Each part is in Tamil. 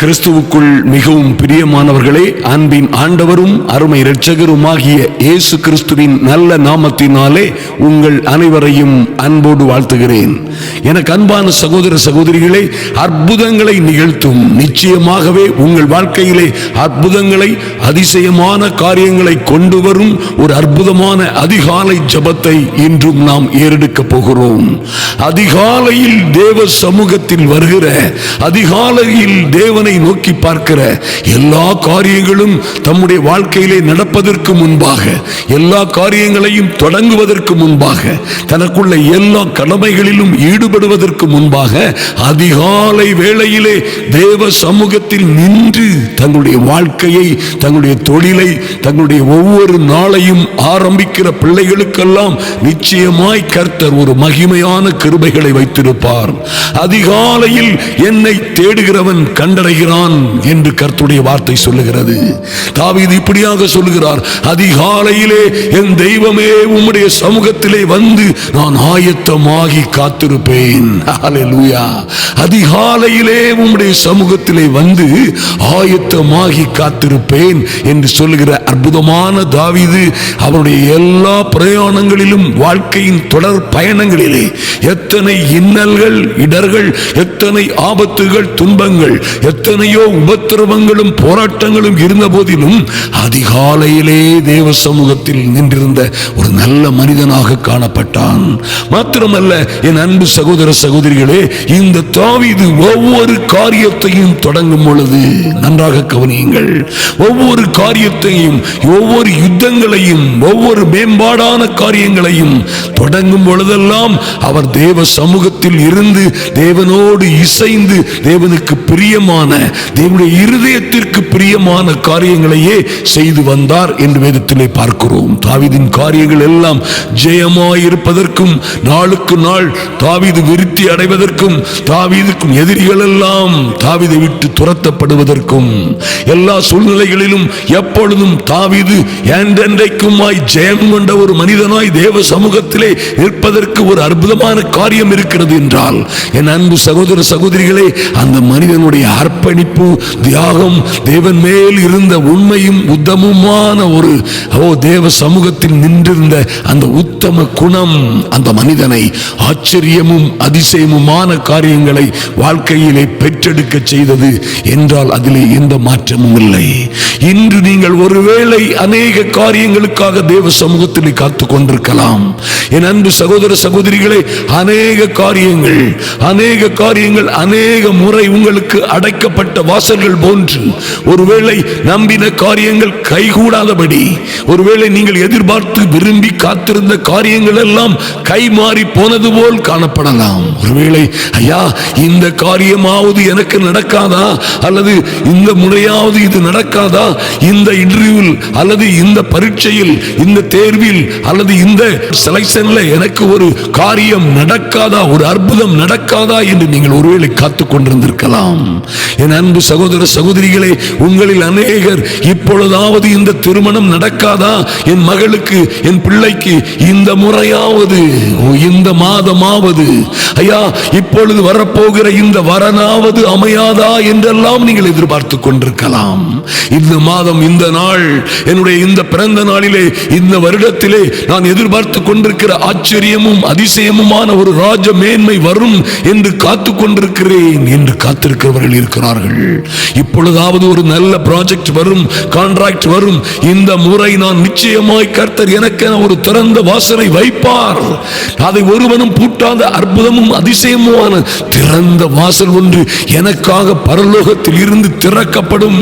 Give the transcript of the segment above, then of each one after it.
கிறிஸ்துவுக்குள் மிகவும் பிரியமானவர்களே அன்பின் ஆண்டவரும் அருமை இரட்சகருமாகிய இயேசு கிறிஸ்துவின் நல்ல நாமத்தினாலே உங்கள் அனைவரையும் அன்போடு வாழ்த்துகிறேன். எனக்கு அன்பான சகோதர சகோதரிகளே அற்புதங்களை நிகழ்த்தும். நிச்சயமாகவே உங்கள் வாழ்க்கையிலே அற்புதங்களை அதிசயமான காரியங்களை கொண்டு வரும் ஒரு அற்புதமான அதிகாலை ஜபத்தை இன்றும் நாம் ஏறெடுக்க போகிறோம். அதிகாலையில் தேவ சமூகத்தில் வருகிற அதிகாலையில் தேவனை தேவனை நோக்கி பார்க்கிற எல்லா காரியங்களும் தம்முடைய வாழ்க்கையிலே நடப்பதற்கு முன்பாக எல்லா காரியங்களையும் தொடங்குவதற்கு முன்பாக தனக்குள்ள எல்லா கடமைகளிலும் ஈடுபடுவதற்கு முன்பாக அதிகாலை வேளையிலே தேவ சமூகத்தில் நின்று தங்களுடைய வாழ்க்கையை தங்களுடைய தொழிலை தங்களுடைய ஒவ்வொரு நாளையும் ஆரம்பிக்கிற பிள்ளைகளுக்கெல்லாம் நிச்சயமாய் கர்த்தர் ஒரு மகிமையான கிருபைகளை வைத்திருப்பார். அதிகாலையில் என்னை தேடுகிறவன் கண்டடைகிறான் என்று கர்த்துடைய வார்த்தை சொல்லுகிறது. தாவீது இப்படியாக சொல்லுகிறார் அதிகாலையிலே என் தெய்வமே உம்முடைய சமூகத்திலே வந்து நான் ஆயத்தமாகி காத்திருப்பேன். அதிகாலையிலே உம்முடைய சமூகத்திலே வந்து ஆயத்தமாகி காத்திருப்பேன் என்று சொல்லுகிற அற்புதமான தாவீது அவருடைய எல்லா பிரயாணங்களிலும் வாழ்க்கையின் தொடர் பயணங்களிலே எத்தனை இன்னல்கள் இடர்கள் எத்தனை ஆபத்துகள் துன்பங்கள் எத்தனையோ உபத்திரவங்களும் போராட்டங்களும் இருந்த போதிலும் அதிகாலையிலே தேவ சமூகத்தில் நின்றிருந்த ஒரு நல்ல மனிதனாக காணப்பட்டான். மாத்திரமல்ல என் அன்பு சகோதர சகோதரிகளே இந்த தாவிது ஒவ்வொரு காரியத்தையும் தொடங்கும் பொழுது நன்றாக கவனியுங்கள். ஒவ்வொரு காரியத்தையும் ஒவ்வொரு யுத்தங்களையும் ஒவ்வொரு மேம்பாடான காரியங்களையும் தொடங்கும் பொழுதெல்லாம் அவர் தேவ சமூகத்தில் இருந்து தேவனோடு இசைந்து தேவனுக்கு பிரியமான தேவனுடைய இருதயத்திற்கு பிரியமான காரியங்களையே செய்து வந்தார் என்று வேதத்திலே பார்க்கிறோம். தாவிதின் காரியங்கள் எல்லாம் ஜெயமாய் இருப்பதற்கும் நாளுக்கு நாள் தாவிது விருத்தி அடைவதற்கும் தாவிதுக்கும் எதிரிகள் எல்லாம் தாவிதை விட்டு துரத்தப்படுவதற்கும் எல்லா சூழ்நிலைகளிலும் எப்பொழுதும் தாவிது என்றென்றைக்குமாய் ஜெயம் கொண்ட ஒரு மனிதனாய் தேவ சமூகத்திலே நிற்பதற்கு ஒரு அற்புதமான காரியம் இருக்கிறது என்றால் என் அன்பு சகோதர சகோதரிகளே அந்த மனிதனுடைய அர்ப்பணிப்பு தியாகம் தேவன் மேல் இருந்த உண்மையும் உத்தமுமான ஒரு ஓ தேவ சமூகத்தில் நின்றிருந்த அந்த உத்தம குணம் அந்த மனிதனை ஆச்சரியமும் அதிசயமுமான காரியங்களை வாழ்க்கையிலே பெற்றெடுக்க செய்தது என்றால் அதிலே எந்த மாற்றமும் இல்லை. இன்று நீங்கள் ஒருவேளை அநேக காரியங்களுக்காக தேவ சமூகத்தில் காத்து கொண்டிருக்கலாம். என் அன்பு சகோதர சகோதரிகளே அநேக காரியங்கள் அநேக காரியங்கள் அநேக முறை உங்களுக்கு அடைக்கப்பட்ட வாசல்கள் போன்று. ஒருவேளை நம்பின காரியங்கள் கைகூடாதபடி ஒருவேளை நீங்கள் எதிர்பார்த்து விரும்பி காத்திருந்த காரியங்கள் எல்லாம் கை மாறி போனது போல் காணப்படலாம். ஒருவேளை ஐயா இந்த காரியமாவது எனக்கு நடக்காதா? அல்லது இந்த முறையாவது இது நடக்காதா? இந்த இன்டர்வியூவில் அல்லது இந்த பரீட்சையில் இந்த தேர்வில் அல்லது இந்த செலக்ஷன்ல எனக்கு ஒரு காரியம் நடக்காதா? ஒரு அற்புதம் நடக்காதா என்று நீங்கள் ஒருவேளை காத்து கொண்டிருந்திருக்கலாம். என் அன்பு சகோதர சகோதரிகளே உங்களில் அநேகர் இப்பொழுதாவது இந்த திருமணம் நடக்காதா? என் மகளுக்கு என் பிள்ளைக்கு இந்த முறையாவது இந்த மாதமாவது ஐயா இப்பொழுது வரப்போகிற இந்த வரனாவது அமையாதா என்றெல்லாம் நீங்கள் எதிர்பார்த்து கொண்டிருக்கலாம். இந்த மாதம் இந்த நாள் என்னுடைய இந்த பிறந்த நாளிலே இந்த வருடத்திலே நான் எதிர்பார்த்து கொண்டிருக்கிற ஆச்சரியமும் அதிசயமுமான ஒரு ராஜ மேன்மை வரும் என்று காத்து கொண்டிருக்கிறேன் என்று காத்திருக்கிறவர்கள் இருக்கிறார்கள். இப்பொழுதாவது ஒரு நல்ல ப்ராஜெக்ட் வரும் கான்ட்ராக்ட் வரும். இந்த முறை நான் நிச்சயமாய் கர்த்தர் எனக்கென ஒரு திறந்த வாசனை வைப்பார். அதை ஒருவனும் பூட்டாத அற்புதமும் அதிசயமுமான திறந்த வாசல் ஒன்று எனக்காக பரலோகத்தில் இருந்து திறக்கப்படும்.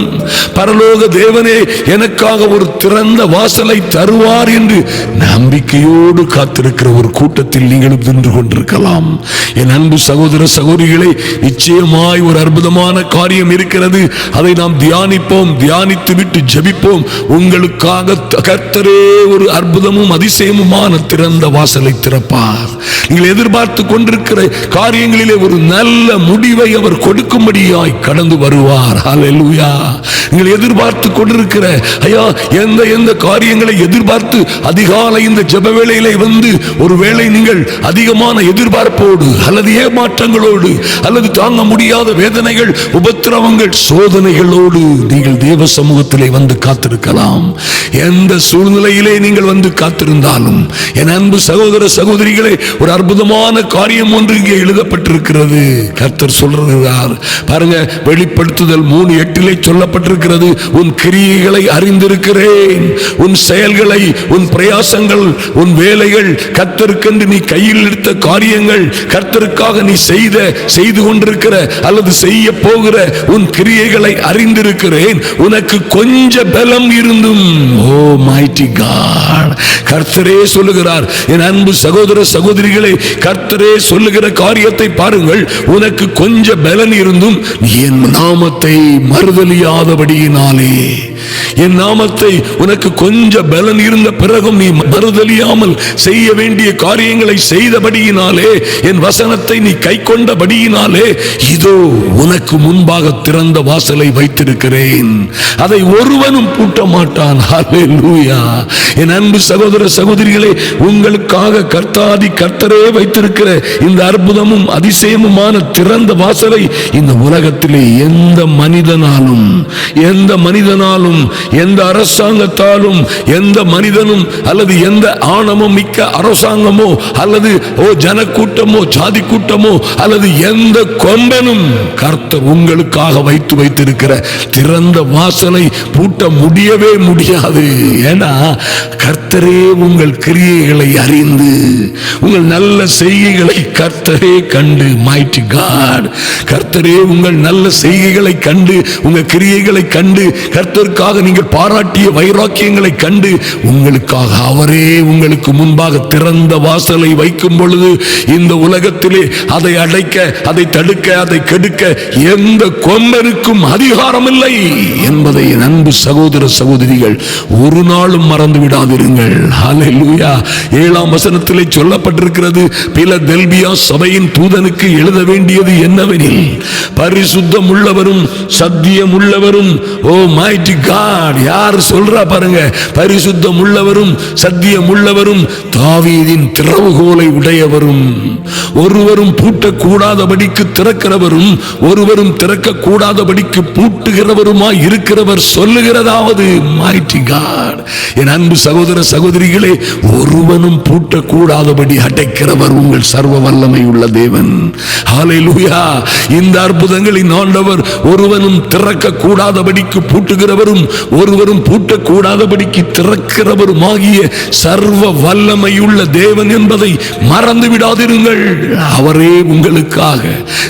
பரலோக தேவனே எனக்காக ஒரு திறந்த வாசலை தருவார் என்று நம்பிக்கையோடு காத்திருக்கிற ஒரு கூட்டத்தில் நீங்களும் நின்று கொண்டிருக்கலாம். என் அன்பு சகோதர சகோதரிகளை நிச்சயமாய் ஒரு அற்புதமான காரியம் இருக்கிறது. அதை நாம் தியானிப்போம் தியானித்து விட்டு ஜபிப்போம். உங்களுக்காக கர்த்தரே ஒரு அற்புதமும் அதிசயமுமான திறந்த வாசலை திறப்பார். நீங்கள் எதிர்பார்த்து கொண்டிருக்கிற காரியங்களிலே ஒரு நல்ல முடிவை அவர் கொடுக்கும்படியாய் கடந்து வருவார். ஹalleluya நீங்கள் எதிர்பார்த்து கொண்டிருக்கிற ஐயா எந்த எந்த காரியங்களை எதிர்பார்த்து அதிகாலை இந்த ஜெப வேளையிலே வந்து ஒருவேளை நீங்கள் அதிகமாக விதமான எதிர்பார்ப்போடு அல்லது ஏமாற்றங்களோடு அல்லது தாங்க முடியாத வேதனைகள் உபத்திரவங்கள் சோதனைகளோடு நீங்கள் தேவ சமூகத்திலே வந்து காத்திருக்கலாம். எந்த சூழ்நிலையிலே நீங்கள் வந்து காத்திருந்தாலும் என் அன்பு சகோதர சகோதரிகளே ஒரு அற்புதமான காரியம் ஒன்று இங்கே எழுதப்பட்டிருக்கிறது. கர்த்தர் சொல்றார் பாருங்க வெளிப்படுத்துதல் மூணு எட்டிலே சொல்லப்பட்டிருக்கிறது உன் கிரியைகளை அறிந்திருக்கிறேன். உன் செயல்களை உன் பிரயாசங்கள் உன் வேலைகள் கத்தருக்கென்று நீ கையில் எடுத்த காரியங்கள் கர்த்தருக்காக நீ செய்த செய்து கொண்டிருக்கிற அல்லது செய்ய போகிற உன் கிரியைகளை அறிந்திருக்கிறேன். உனக்கு கொஞ்ச பலம் இருந்தும். ஓ மைட்டி காட் கர்த்தரே சொல்லுகிறார் என் அன்பு சகோதர சகோதரிகளை கர்த்தரே சொல்லுகிற காரியத்தை பாருங்கள். உனக்கு கொஞ்ச பலன் இருந்தும் நீ என் நாமத்தை மறுதலியாதபடியினாலே. என் நாமத்தை உனக்கு கொஞ்ச பலன் இருந்த பிறகும் நீ மறுதலியாமல் செய்ய வேண்டிய காரியங்களை செய்தபடி கொண்டபடியினாலே என் வசனத்தை நீ கை கொண்டபடியினாலே இதோ உனக்கு முன்பாக திறந்த வாசலை வைத்திருக்கிறேன். அதை ஒருவனும் பூட்ட மாட்டான். என் அன்பு சகோதர சகோதரிகளே உங்களுக்காக கர்த்தாதி கர்த்தரே வைத்திருக்கிற இந்த அற்புதமும் அதிசயமுமான திறந்த வாசலை இந்த உலகத்திலே எந்த மனிதனாலும் எந்த மனிதனாலும் எந்த அரசாங்கத்தாலும் எந்த மனிதனும் அல்லது எந்த ஆணமும் மிக்க அரசாங்கமோ அல்லது ஓ ஜனக்கூட்டமோ ஜாதி கூட்டமோ அல்லது எந்த கொம்பனும் கர்த்தர் உங்களுக்காக வைத்து வைத்திருக்கிற திறந்த வாசலை பூட்ட முடியவே முடியாது. ஏன்னா கர்த்தரே உங்கள் கிரியைகளை அறிந்து உங்கள் நல்ல செய்கைகளை கர்த்தரே கண்டு மைட்டி காட் கர்த்தரே உங்கள் நல்ல செய்கைகளை கண்டு உங்கள் கிரியைகளை கண்டு கர்த்தருக்காக நீங்கள் பாராட்டிய வைராக்கியங்களை கண்டு உங்களுக்காக அவரே உங்களுக்கு முன்பாக திறந்த வாசலை வைக்கும் பொழுது இந்த உலகத்திலே அதை அடைக்க அதை தடுக்க அதை கெடுக்க எந்த கொம்பனுக்கும் அதிகாரம் இல்லை என்பதை அன்பு சகோதர சகோதரிகள் ஒரு நாளும் மறந்து விடாதிருங்கள். ஹalleluya. ஏழாம் வசனத்திலே சொல்லப்பட்டிருக்கிறது பில தெல்பியா சபையின் தூதனுக்கு எழுத வேண்டியது என்னவெனில் பரிசுத்தம் உள்ளவரும் சத்தியம் உள்ளவரும் ஓ மைட்டி காட் யார் சொல்றா பாருங்க பரிசுத்தம் உள்ளவரும் சத்தியம் உள்ளவரும் தாவீதின் திறவுகோலை உடைய உடையவரும் ஒருவரும் பூட்டக்கூடாதபடிக்கு திறக்கிறவரும் ஒருவரும் திறக்க கூடாதபடிக்கு பூட்டுகிறவருமாய் இருக்கிறவர் சொல்லுகிறதாவது மாய்டி காட் என் அன்பு சகோதர சகோதரிகளே ஒருவனும் பூட்டக்கூடாதபடி அடைக்கிறவர் உங்கள் சர்வ வல்லமை உள்ள தேவன். ஹalleluya இந்த அற்புதங்களின் ஆண்டவர் ஒருவனும் திறக்க கூடாதபடிக்கு பூட்டுகிறவரும் ஒருவரும் பூட்டக்கூடாதபடிக்கு திறக்கிறவருமாகிய சர்வ வல்லமையுள்ள தேவன் என்பதை மறந்து மறந்து விடாதிருங்கள். அவரே உங்களுக்காக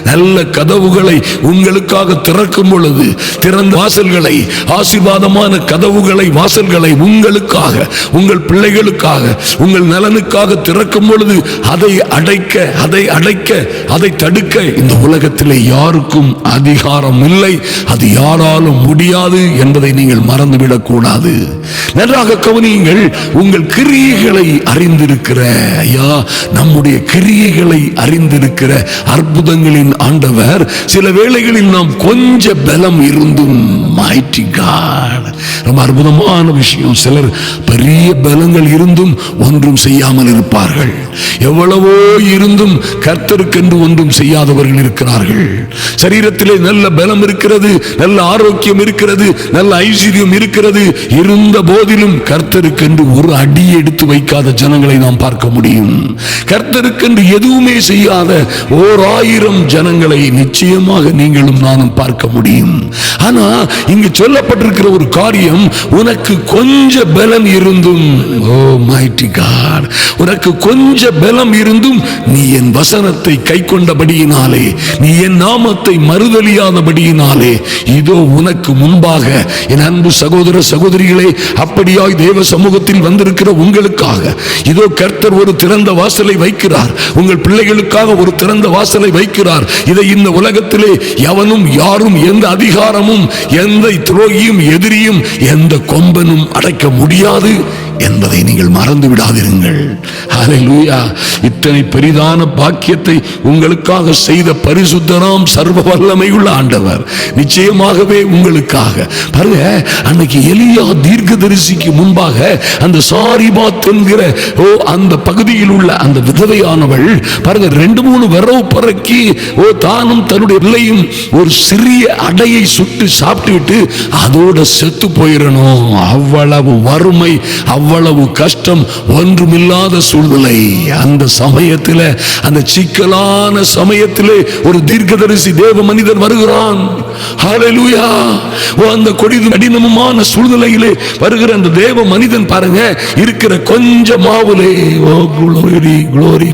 நல்ல கதவுகளை உங்களுக்காக திறக்கும் பொழுது திறந்த வாசல்களை ஆசீர்வாதமான கதவுகளை வாசல்களை உங்களுக்காக உங்கள் பிள்ளைகளுக்காக உங்கள் நலனுக்காக திறக்கும் பொழுது அதை அடைக்க அதை அடைக்க அதை தடுக்க இந்த உலகத்திலே யாருக்கும் அதிகாரம் இல்லை. அது யாராலும் முடியாது என்பதை நீங்கள் மறந்துவிடக் கூடாது நன்றாக கவனியுங்கள் உங்கள் கிரியைகளை அறிந்திருக்கிற ஐயா நம்ம நம்முடைய கிரியைகளை அறிந்திருக்கிற அற்புதங்களின் ஆண்டவர் சில வேளைகளில் நாம் கொஞ்ச பலம் இருந்தும் ரொம்ப அற்புதமான விஷயம். சிலர் பெரிய பலங்கள் இருந்தும் ஒன்றும் செய்யாமல் இருப்பார்கள். எவ்வளவோ இருந்தும் கர்த்தருக்கென்று ஒன்றும் செய்யாதவர்கள் இருக்கிறார்கள். சரீரத்திலே நல்ல பலம் இருக்கிறது நல்ல ஆரோக்கியம் இருக்கிறது நல்ல ஐஸ்வர்யம் இருக்கிறது. இருந்த போதிலும் கர்த்தருக்கென்று ஒரு அடி எடுத்து வைக்காத ஜனங்களை நாம் பார்க்க முடியும். கர்த்தருக்கென்று எதுவுமே செய்யாத ஓர் ஆயிரம் ஜனங்களை நிச்சயமாக நீங்களும் நானும் பார்க்க முடியும். ஆனா இங்கு சொல்லப்பட்டிருக்கிற ஒரு காரியம் உனக்கு கொஞ்ச பலம் இருந்தும் ஓ மைட்டி காட் உனக்கு கொஞ்ச பலம் இருந்தும் நீ என் வசனத்தை கை கொண்டபடியினாலே நீ என் நாமத்தை மறுதலியாதபடியினாலே இதோ உனக்கு முன்பாக என் அன்பு சகோதர சகோதரிகளே அப்படியாய் தேவ சமூகத்தில் வந்திருக்கிற உங்களுக்காக இதோ கர்த்தர் ஒரு திறந்த வாசலை வைக்கிறார். உங்கள் பிள்ளைகளுக்காக ஒரு திறந்த வாசலை வைக்கிறார். இதை இந்த உலகத்திலே எவனும் யாரும் எந்த அதிகாரமும் எந்த துரோகியும் எதிரியும் எந்த கொம்பனும் அடைக்க முடியாது. என்பதை நீங்கள் மறந்து விடாதிருங்கள். ஹalleluya இத்தனை பெரிதான பாக்கியத்தை உங்களுக்காக செய்த பரிசுத்தனாம் சர்வ வல்லமை உள்ள ஆண்டவர். நிச்சயமாகவே உங்களுக்காக. பாருங்க அன்னைக்கு எலியா தீர்க்கதரிசிக்கு முன்பாக அந்த சாரிபாத் என்கிற ஓ அந்த பகுதியில் உள்ள அந்த விதவையானவள் பாருங்க ரெண்டு மூணு வரவு பறக்கி ஓ தானும் தன்னுடைய பிள்ளையும் ஒரு சிறிய அடையை சுட்டு சாப்பிட்டு விட்டு அதோட செத்து போயிடணும் அவ்வளவு வறுமை அவ்வளவு கஷ்டம் ஒன்றுமில்லாத சூழ்நிலை. அந்த சமயத்தில் அந்த சிக்கலான சமயத்திலே ஒரு தீர்க்கதரிசி தேவ மனிதன் வருகிறான். அந்த கொடிது கடினமான சூழ்நிலையிலே வருகிற அந்த தேவ மனிதன் பாருங்க இருக்கிற கொஞ்ச மாவுலே ஓ குளோரி குளோரி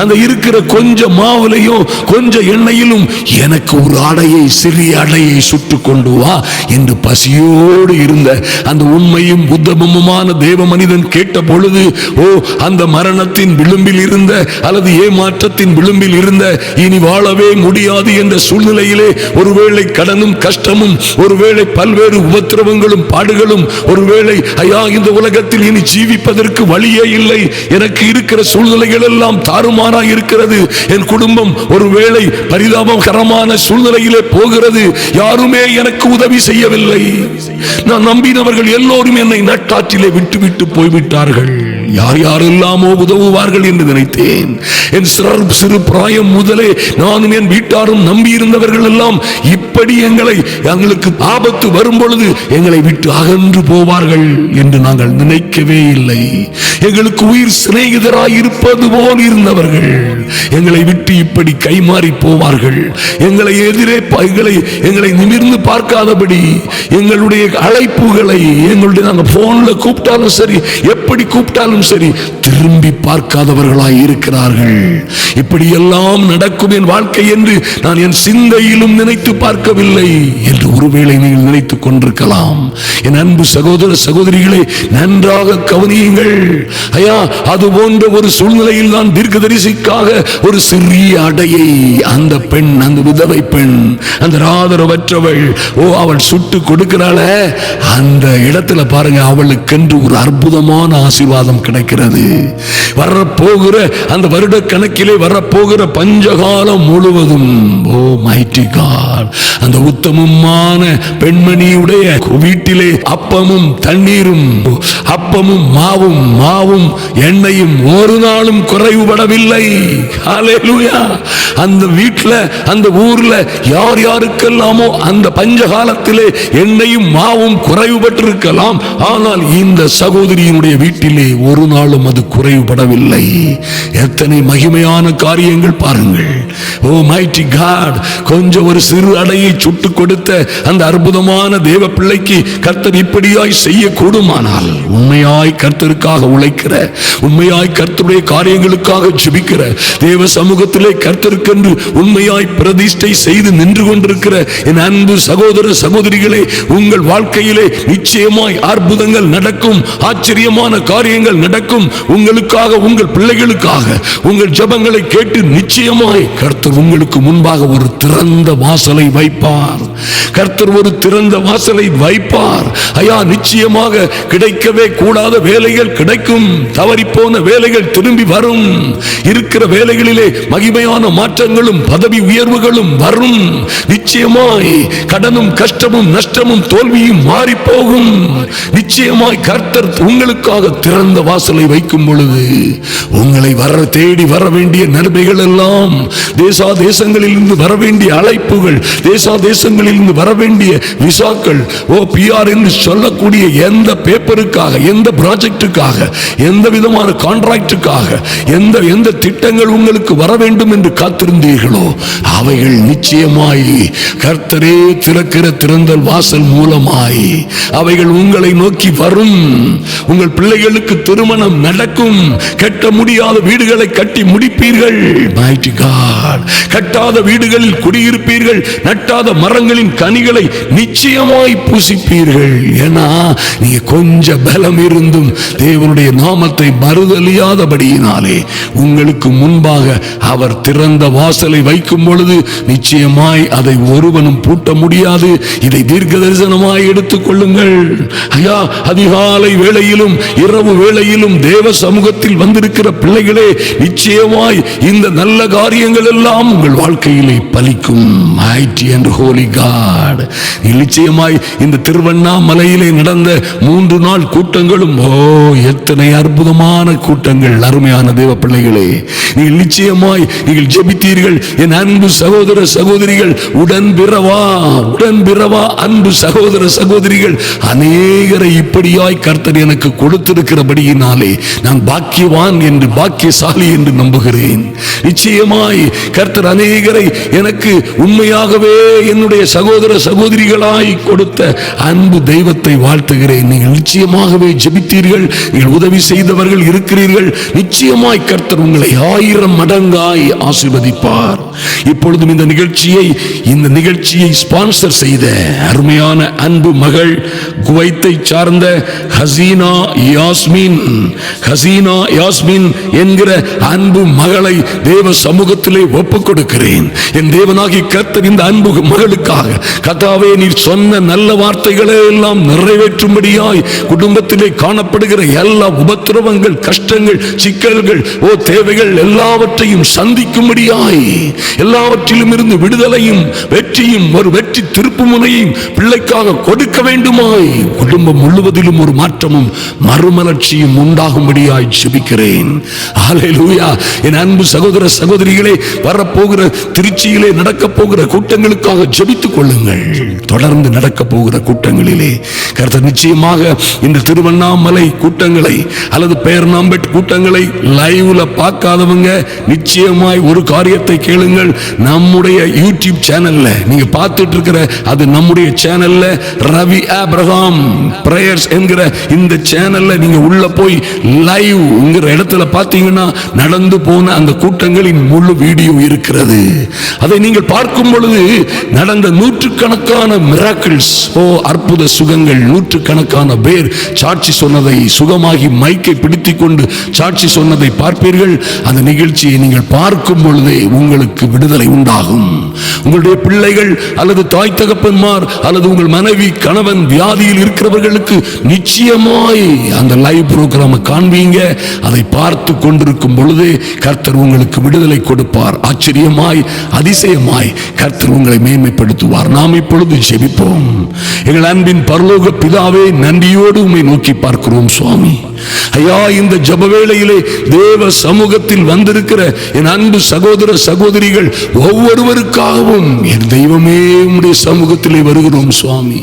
அந்த இருக்கிற கொஞ்ச மாவுலையும் கொஞ்ச எண்ணெயிலும் எனக்கு ஒரு அடையை சிறிய அடையை சுட்டு கொண்டு வா என்று பசியோடு இருந்த அந்த உண்மையும் புத்தமுமான தேவ மனிதன் கேட்ட பொழுது ஓ அந்த மரணத்தின் விளிம்பில் இருந்த அல்லது ஏமாற்றத்தின் விளிம்பில் இருந்த இனி வாழவே முடியாது என்ற சூழ்நிலையிலே ஒருவேளை கடனும் கஷ்டமும் ஒருவேளை பல்வேறு உபத்திரவங்களும் பாடுகளும் ஒருவேளை ஐயா இந்த உலகத்தில் இனி ஜீவிப்பதற்கு வழியே இல்லை. எனக்கு இருக்கிற சூழ்நிலைகள் எல்லாம் தாறுமாறா இருக்கிறது. என் குடும்பம் ஒருவேளை பரிதாபகரமான சூழ்நிலையிலே போகிறது. யாருமே எனக்கு உதவி செய்யவில்லை. நான் நம்பினவர்கள் எல்லோரும் என்னை காற்றிலே விட்டுவிட்டு போய்விட்டார்கள். யார் யாரெல்லாமோ உதவுவார்கள் என்று நினைத்தேன். என் சிறு சிறு பிராயம் முதலே நானும் என் வீட்டாரும் நம்பியிருந்தவர்கள் எல்லாம் இப்படி எங்களை எங்களுக்கு ஆபத்து வரும் பொழுது எங்களை விட்டு அகன்று போவார்கள் என்று நாங்கள் நினைக்கவே இல்லை. எங்களுக்கு உயிர் சிநேகிதராய் இருப்பது போல் இருந்தவர்கள் எங்களை விட்டு இப்படி கைமாறி போவார்கள். எங்களை எதிரே எங்களை எங்களை நிமிர்ந்து பார்க்காதபடி எங்களுடைய அழைப்புகளை எங்களுடைய நாங்கள் போன்ல கூப்பிட்டாலும் சரி எப்படி கூப்பிட்டாலும் சரி திரும்பி பார்க்காதவர்களாய் இருக்கிறார்கள். இப்படி எல்லாம் நடக்கும் என் வாழ்க்கை என்று நான் என் சிந்தையிலும் நினைத்து பார்க்கவில்லை என்று ஒருவேளை நீங்கள் நினைத்துக் கொண்டிருக்கலாம். என் அன்பு சகோதர சகோதரிகளை நன்றாக கவனியுங்கள். ஐயா அது போன்ற ஒரு சூழ்நிலையில் தான் தீர்க்கதரிசிக்காக ஒரு சிறிய அடையை அந்த பெண் அந்த விதவை பெண் அந்த ராதரவற்றவள் ஓ அவள் சுட்டு கொடுக்கிறாள. அந்த இடத்துல பாருங்க அவளுக்கென்று ஒரு அற்புதமான ஆசீர்வாதம் கிடைக்கிறது. வரப்போகிற அந்த வருட கணக்கிலே வரப்போகிற பஞ்சகாலம் முழுவதும் ஓ மைட்டி கால் அந்த உத்தமமான பெண்மணியுடைய வீட்டிலே அப்பமும் தண்ணீரும் அப்பமும் மாவும் மாவும் எண்ணெயும் ஒரு நாளும் குறைவுபடவில்லை. அந்த வீட்டில் அந்த ஊர்ல யார் யாருக்கெல்லாமோ அந்த பஞ்சகாலத்திலே எண்ணெயும் மாவும் குறைவுபட்டிருக்கலாம். ஆனால் இந்த சகோதரியினுடைய வீட்டிலே ஒரு ஒரு நாளும் அது குறைவுபடவில்லை. எத்தனை மகிமையான காரியங்கள் பாருங்கள். ஓ மைட்டி காட் கொஞ்சம் ஒரு சிறு அடையை சுட்டு கொடுத்த அந்த அற்புதமான தேவ பிள்ளைக்கு கர்த்தர் இப்படியாய் செய்ய கூடுமானால் உண்மையாய் கர்த்தருக்காக உழைக்கிற உண்மையாய் கர்த்தருடைய காரியங்களுக்காக ஜெபிக்கிற தேவ சமூகத்திலே கர்த்தருக்கென்று உண்மையாய் பிரதிஷ்டை செய்து நின்று கொண்டிருக்கிற என் அன்பு சகோதர சகோதரிகளே உங்கள் வாழ்க்கையிலே நிச்சயமாய் அற்புதங்கள் நடக்கும் ஆச்சரியமான காரியங்கள் நடக்கும் உங்களுக்காக உங்கள் பிள்ளைகளுக்காக உங்கள் ஜெபங்களை கேட்டு நிச்சயமாய் கர்த்தர் உங்களுக்கு முன்பாக ஒரு திறந்த வாசலை வைப்பார். கர்த்தர் ஒரு திறந்த வாசலை வைப்பார். ஐயா நிச்சயமாக கிடைக்கவே கூடாத வேலைகள் கிடைக்கும். தவறிப்போன வேலைகள் திரும்பி வரும். இருக்கிற வேலைகளிலே மகிமையான மாற்றங்களும் பதவி உயர்வுகளும் வரும். நிச்சயமாய் கடனும் கஷ்டமும் நஷ்டமும் தோல்வியும் மாறி போகும் நிச்சயமாய் கர்த்தர் உங்களுக்காக திறந்த வாசல் வாசலை வைக்கும் பொழுது உங்களை வர தேடி வர வேண்டிய நன்மைகள் எல்லாம் தேசா தேசங்களில் இருந்து வர வேண்டிய அழைப்புகள் தேசா தேசங்களில் இருந்து வர வேண்டிய விசாக்கள் ஓ பிஆர் என்று சொல்லக்கூடிய எந்த பேப்பருக்காக எந்த ப்ராஜெக்டுக்காக எந்த விதமான கான்ட்ராக்டுக்காக எந்த எந்த திட்டங்கள் உங்களுக்கு வர வேண்டும் என்று காத்திருந்தீர்களோ அவைகள் நிச்சயமாய் கர்த்தரே திறக்கிற திறந்தல் வாசல் மூலமாய் அவைகள் உங்களை நோக்கி வரும். உங்கள் பிள்ளைகளுக்கு திரு திருமணம் நடக்கும். கட்ட முடியாத வீடுகளை கட்டி முடிப்பீர்கள். கட்டாத வீடுகளில் குடியிருப்பீர்கள். நட்டாத மரங்களின் கனிகளை நிச்சயமாய் புசிப்பீர்கள். ஏன்னா நீங்க கொஞ்சம் பலம் இருந்தும் தேவனுடைய நாமத்தை மறுதலியாதபடியினாலே உங்களுக்கு முன்பாக அவர் திறந்த வாசலை வைக்கும் பொழுது நிச்சயமாய் அதை ஒருவனும் பூட்ட முடியாது. இதை தீர்க்க தரிசனமாய் எடுத்துக் கொள்ளுங்கள் ஐயா அதிகாலை வேளையிலும் இரவு வேளையில் வேளையிலும் தேவ சமூகத்தில் வந்திருக்கிற பிள்ளைகளே நிச்சயமாய் இந்த நல்ல காரியங்கள் எல்லாம் உங்கள் வாழ்க்கையிலே பலிக்கும். Mighty and நிச்சயமாய் இந்த திருவண்ணாமலையிலே நடந்த மூன்று நாள் கூட்டங்களும் ஓ எத்தனை அற்புதமான கூட்டங்கள் அருமையான தேவ பிள்ளைகளே. நீங்கள் நிச்சயமாய் நீங்கள் ஜெபித்தீர்கள் என் அன்பு சகோதர சகோதரிகள் உடன் பிறவா உடன் பிறவா அன்பு சகோதர சகோதரிகள் அநேகரை இப்படியாய் கர்த்தர் எனக்கு கிருபையினாலே நான் பாக்கியவான் என்று பாக்கியசாலி என்று நம்புகிறேன். நிச்சயமாய் கர்த்தர் அநேகரை எனக்கு உண்மையாகவே என்னுடைய சகோதர சகோதரிகளாய் கொடுத்த அன்பு தெய்வத்தை வாழ்த்துகிறேன். நீங்கள் நிச்சயமாகவே ஜெபித்தீர்கள் நீங்கள் உதவி செய்தவர்கள் இருக்கிறீர்கள். நிச்சயமாய் கர்த்தர் உங்களை ஆயிரம் மடங்காய் ஆசீர்வதிப்பார். இப்பொழுதும் இந்த நிகழ்ச்சியை இந்த நிகழ்ச்சியை ஸ்பான்சர் செய்த அருமையான அன்பு மகள் குவைத்தை சார்ந்த ஹசீனா யாஸ்மின் ஹசீனா யாஸ்மின் என்கிற அன்பு மகளை தேவ சமூகத்திலே ஒப்பு கொடுக்கிறேன் என் தேவனாகி கர்த்தர் இந்த அன்பு மகளுக்காக கதாவே நீர் சொன்ன நல்ல வார்த்தைகளை எல்லாம் நிறைவேற்றும்படியாய் குடும்பத்திலே காணப்படுகிற எல்லா உபத்திரவங்கள் கஷ்டங்கள் சிக்கல்கள் ஓ தேவைகள் எல்லாவற்றையும் சந்திக்கும்படியாய் எல்லாவற்றிலும் இருந்து விடுதலையும் வெற்றியும் ஒரு வெற்றி திருப்பு முனையும் பிள்ளைக்காக கொடுக்க வேண்டுமாய். குடும்பம் முழுவதிலும் ஒரு மாற்றமும் மறுமலர்ச்சியும் உண்டாகும்படியாய் ஜெபிக்கிறேன். என் அன்பு சகோதர சகோதரிகளே வரப்போகிற திருச்சியிலே நடக்க போகிற கூட்டங்களுக்காக ஜெபித்துக் கொள்ளுங்கள். தொடர்ந்து நடக்க போகிற கூட்டங்களிலே. கருத்த நிச்சயமாக இந்த திருவண்ணாமலை கூட்டங்களை அல்லது பேர்நாம்பெட் கூட்டங்களை லைவ்ல பார்க்காதவங்க நிச்சயமாய் ஒரு காரியத்தை கேளுங்கள். நம்முடைய யூடியூப் சேனல்ல நீங்க பார்த்துட்டு இருக்கிற அது நம்முடைய சேனல்ல ரவி ஆப்ரஹாம் பிரேயர்ஸ் என்கிற இந்த சேனல்ல நீங்க உள்ள போய் லைவ்ங்கிற இடத்துல பார்த்தீங்கன்னா நடந்து போன அந்த கூட்டங்களின் முழு வீடியோ இருக்கிறது. அதை நீங்கள் பார்க்கும் பொழுது நடந்த நூற்றுக்கணக்கான மிராக்கிள்ஸ் ஓ அற்புத சுகங்கள். நூற்றுக்கணக்கான பேர் சாட்சி சொன்னதை சுகமாகி மைக்கை பிடித்துக் கொண்டு சாட்சி சொன்னதை பார்ப்பீர்கள். அந்த நிகழ்ச்சியை நீங்கள் பார்க்கும் பொழுதே உங்களுக்கு விடுதலை உண்டாகும். உங்களுடைய பிள்ளைகள் அல்லது தாய் தகப்பன்மார் அல்லது உங்கள் மனைவி கணவன் வியாதியில் இருக்கிறவர்களுக்கு நிச்சயமாய் அந்த லைவ் ப்ரோக்ராம் காண்பீங்க. அதை பார்த்து கொண்டிருக்கும் பொழுது கர்த்தர் உங்களுக்கு விடுதலை கொடுப்பார். ஆச்சரியமாய் அதிசயமாய் கர்த்தர் உங்களை மேன்மைப்படுத்துவார். நாம் இப்பொழுது ஜெபிப்போம். எங்கள் அன்பின் பரலோக பிதாவே நன்றியோடு உண்மை நோக்கி பார்க்கிறோம் சுவாமி. ஐயா இந்த ஜப வேளையிலே தேவ சமூகத்தில் வந்திருக்கிற என் அன்பு சகோதர சகோதரிகள் ஒவ்வொருவருக்காகவும் என் தெய்வமே உடைய சமூகத்திலே வருகிறோம் சுவாமி.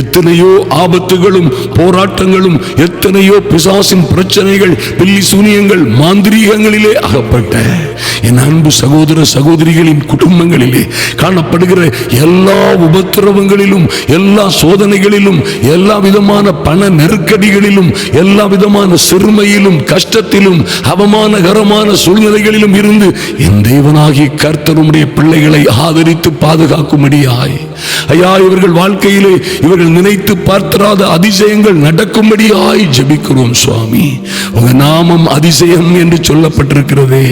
எத்தனையோ ஆபத்துகளும் போராட்டங்களும் எத்தனையோ பிசாசு விசுவாசம் பிரச்சனைகள் பில்லி சூனியங்கள் மாந்திரீகங்களிலே அகப்பட்ட என் அன்பு சகோதர சகோதரிகளின் குடும்பங்களிலே காணப்படுகிற எல்லா உபத்திரவங்களிலும் எல்லா சோதனைகளிலும் எல்லா விதமான பண நெருக்கடிகளிலும் எல்லா விதமான சிறுமையிலும் கஷ்டத்திலும் அவமானகரமான சூழ்நிலைகளிலும் இருந்து என் தேவனாகி கர்த்தருடைய பிள்ளைகளை ஆதரித்து பாதுகாக்கும்படியாய். ஐயா இவர்கள் வாழ்க்கையிலே இவர்கள் நினைத்து பார்த்தராத அதிசயங்கள் நடக்கும்படியாய் ஜபிக்கிறோம். சுவாமி உங்க நாமம் அதிசயம் என்று சொல்லப்பட்டிருக்கிறதே.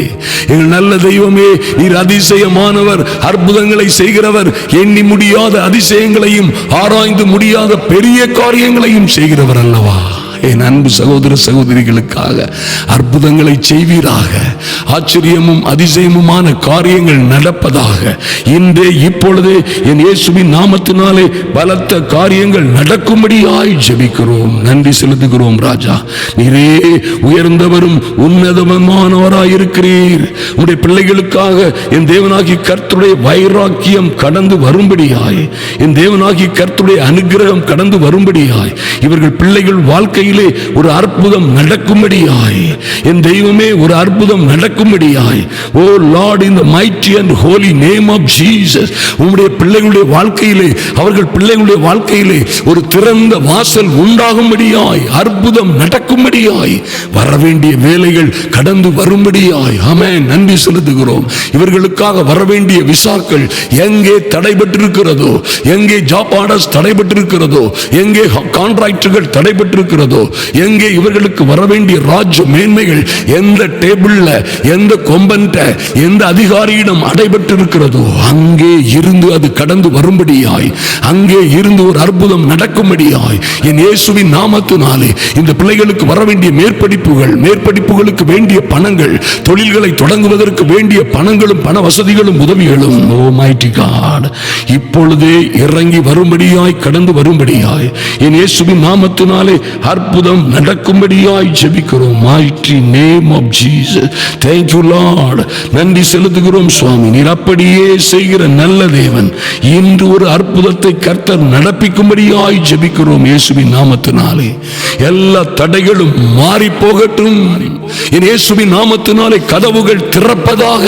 எங்கள் நல்ல தெய்வமே நீர் அதிசயமானவர் அற்புதங்களை செய்கிறவர் எண்ணி முடியாத அதிசயங்களையும் ஆராய்ந்து முடியாத பெரிய காரியங்களையும் செய்கிறவர் அல்லவா? என் அன்பு சகோதர சகோதரிகளுக்காக அற்புதங்களை செய்வீராக. ஆச்சரியமும் அதிசயமுமான காரியங்கள் நடப்பதாக. இன்றே இப்பொழுதே என் இயேசுவின் நாமத்தினாலே பலத்த காரியங்கள் நடக்கும்படியாய் ஜெபிக்கிறோம். நன்றி செலுத்துகிறோம் ராஜா. நீரே உயர்ந்தவரும் உன்னதமானவராய் இருக்கிறீர். உடைய பிள்ளைகளுக்காக என் தேவனாகி கர்த்தருடைய வைராக்கியம் கடந்து வரும்படியாய். என் தேவனாகி கர்த்தருடைய அனுகிரகம் கடந்து வரும்படியாய். இவர்கள் பிள்ளைகள் வாழ்க்கையில் வாழ்க்கையிலே ஒரு அற்புதம் நடக்கும்படியாய். என் தெய்வமே ஒரு அற்புதம் நடக்கும்படியாய். O Lord in the mighty and holy name of Jesus உங்களுடைய பிள்ளைகளுடைய வாழ்க்கையிலே அவர்கள் பிள்ளைகளுடைய வாழ்க்கையிலே ஒரு திறந்த வாசல் உண்டாகும்படியாய் அற்புதம் நடக்கும்படியாய். வர வேண்டிய வேலைகள் கடந்து வரும்படியாய். ஆமே நன்றி செலுத்துகிறோம். இவர்களுக்காக வர வேண்டிய விசாக்கள் எங்கே தடைபட்டிருக்கிறதோ எங்கே ஜாப் ஆர்டர்ஸ் தடைபட்டிருக்கிறதோ எங்கே கான்ட்ராக்டுகள் தடைபட்டிருக்கிறதோ இருக்கிறதோ எங்கே இவர்களுக்கு வர வேண்டிய ராஜ்ய மேன்மைகள் எந்த டேபிள்ல எந்த கொம்பன்ட்ட எந்த அதிகாரியிடம் அடைபட்டிருக்கிறதோ அங்கே இருந்து அது கடந்து வரும்படியாய் அங்கே இருந்து ஒரு அற்புதம் நடக்கும்படியாய் என் இயேசுவின் நாமத்தினாலே இந்த பிள்ளைகளுக்கு வர வேண்டிய மேற்படிப்புகள் மேற்படிப்புகளுக்கு வேண்டிய பணங்கள் தொழில்களை தொடங்குவதற்கு வேண்டிய பணங்களும் பண வசதிகளும் உதவிகளும் ஓ மைட்டி காட் இப்பொழுதே இறங்கி வரும்படியாய் கடந்து வரும்படியாய் என் இயேசுவின் நாமத்தினாலே அற்ப அற்புதம் நடக்கும்படியாய் ஜெபிக்கிறோம். Mighty name of Jesus Lord நன்றி செலுத்துகிறோம் சுவாமி. நீர் அப்படியே செய்கிற நல்ல தேவன். இன்று ஒரு அற்புதத்தை கர்த்தர் நடப்பிக்கும்படியாய் ஜெபிக்கிறோம் இயேசுவின் நாமத்தினாலே. எல்லா தடைகளும் மாறி போகட்டும். என் இயேசுவின் நாமத்தினாலே கதவுகள் திறப்பதாக.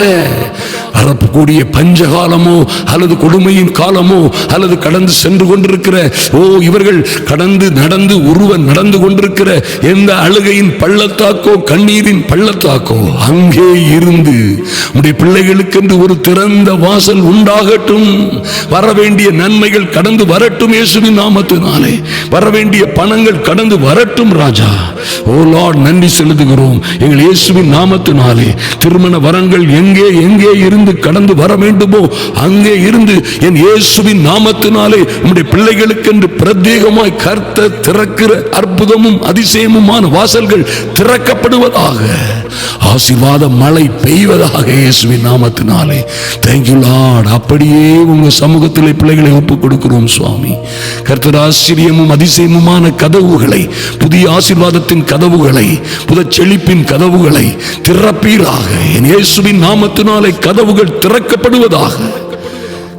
வரக்கூடிய பஞ்சகாலமோ அல்லது கொடுமையின் காலமோ அல்லது கடந்து சென்று கொண்டிருக்கிற ஓ இவர்கள் கடந்து நடந்து உருவ நடந்து கொண்டிருக்கிற எந்த அழுகையின் பள்ளத்தாக்கோ கண்ணீரின் பள்ளத்தாக்கோ அங்கே இருந்து உடைய பிள்ளைகளுக்கென்று ஒரு திறந்த வாசல் உண்டாகட்டும். வர வேண்டிய நன்மைகள் கடந்து வரட்டும் இயேசுவின் நாமத்தினாலே. வர வேண்டிய பணங்கள் கடந்து வரட்டும் ராஜா. ஓ லார்ட் நன்றி செலுத்துகிறோம். எங்கள் இயேசுவின் நாமத்தினாலே. திருமண வரங்கள் எங்கே எங்கே இருந்து கடந்து வர வேண்டுமோ அங்கே இருந்து என் இயேசுவின் நாமத்தினாலே உம்முடைய பிள்ளைகளுக்கென்று பிரத்யேகமாய் கர்த்த திறக்கிற அற்புதமும் அதிசயமுமான வாசல்கள் திறக்கப்படுவதாக. ஆசீர்வாத மழை பெய்வதாக இயேசுவி நாமத்தினாலே. தேங்க்யூ லார்ட் அப்படியே உங்க சமூகத்தில் பிள்ளைகளை ஒப்பு கொடுக்கிறோம் சுவாமி. கர்த்தர் ஆச்சரியமும் அதிசயமுமான கதவுகளை புதிய ஆசீர்வாதத்தின் கதவுகளை புத செழிப்பின் கதவுகளை திறப்பீராக. என் இயேசுவின் நாமத்தினாலே கதவுகள் திறக்கப்படுவதாக.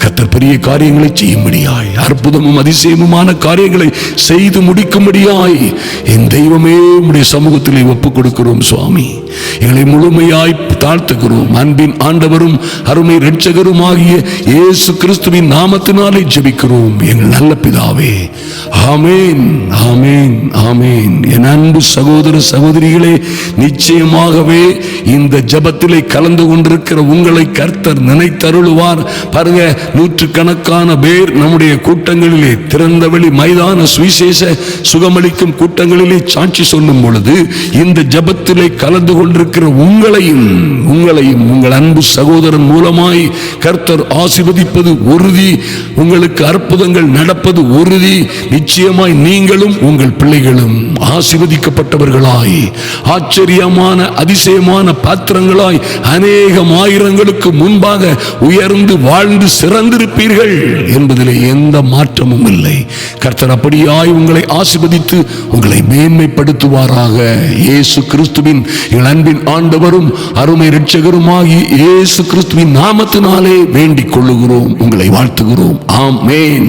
கத்தர் பெரிய காரியங்களை செய்யும்படியாய் அற்புதமும் அதிசயமுமான காரியங்களை செய்து முடிக்கும்படியாய் என் தெய்வமே உம்முடைய சமூகத்திலே ஒப்புக் கொடுக்கிறோம் சுவாமி. எங்களை முழுமையாய் தாழ்த்துகிறோம். அன்பின் ஆண்டவரும் அருமை ரட்சகரும் ஆகிய இயேசு கிறிஸ்துவின் நாமத்தினாலே ஜெபிக்கிறோம். எங்கள் நல்ல பிதாவே. ஆமேன் ஆமேன் ஆமேன். என் அன்பு சகோதர சகோதரிகளே நிச்சயமாகவே இந்த ஜெபத்திலே கலந்து கொண்டிருக்கிற உங்களை கர்த்தர் நினைத்தருளுவார். பாருங்க நூற்றுக்கணக்கான பேர் நம்முடைய கூட்டங்களிலே திறந்தவெளி மைதான சுவிசேஷ சுகமளிக்கும் கூட்டங்களிலே சாட்சி சொல்லும் பொழுது இந்த ஜபத்திலே கலந்து கொண்டிருக்கிற உங்களையும் உங்களையும் உங்கள் அன்பு சகோதரன் மூலமாய் கர்த்தர் ஆசிர்வதிப்பது உறுதி உங்களுக்கு அற்புதங்கள் நடப்பது உறுதி நிச்சயமாய் நீங்களும் உங்கள் பிள்ளைகளும் ஆசிர்வதிக்கப்பட்டவர்களாய். ஆச்சரியமான அதிசயமான பாத்திரங்களாய் அநேகம் ஆயிரங்களுக்கு முன்பாக உயர்ந்து வாழ்ந்து சிறந்திருப்பீர்கள் என்பதிலே எந்த மா மாற்றமும் இல்லை. கர்த்தர் அப்படியாய் உங்களை ஆசிர்வதித்து உங்களை மேன்மைப்படுத்துவாராக. இயேசு கிறிஸ்துவின் எங்கள் அன்பின் ஆண்டவரும் அருமை ரட்சகருமாகி இயேசு கிறிஸ்துவின் நாமத்தினாலே வேண்டிக் கொள்ளுகிறோம். உங்களை வாழ்த்துகிறோம். ஆமென்.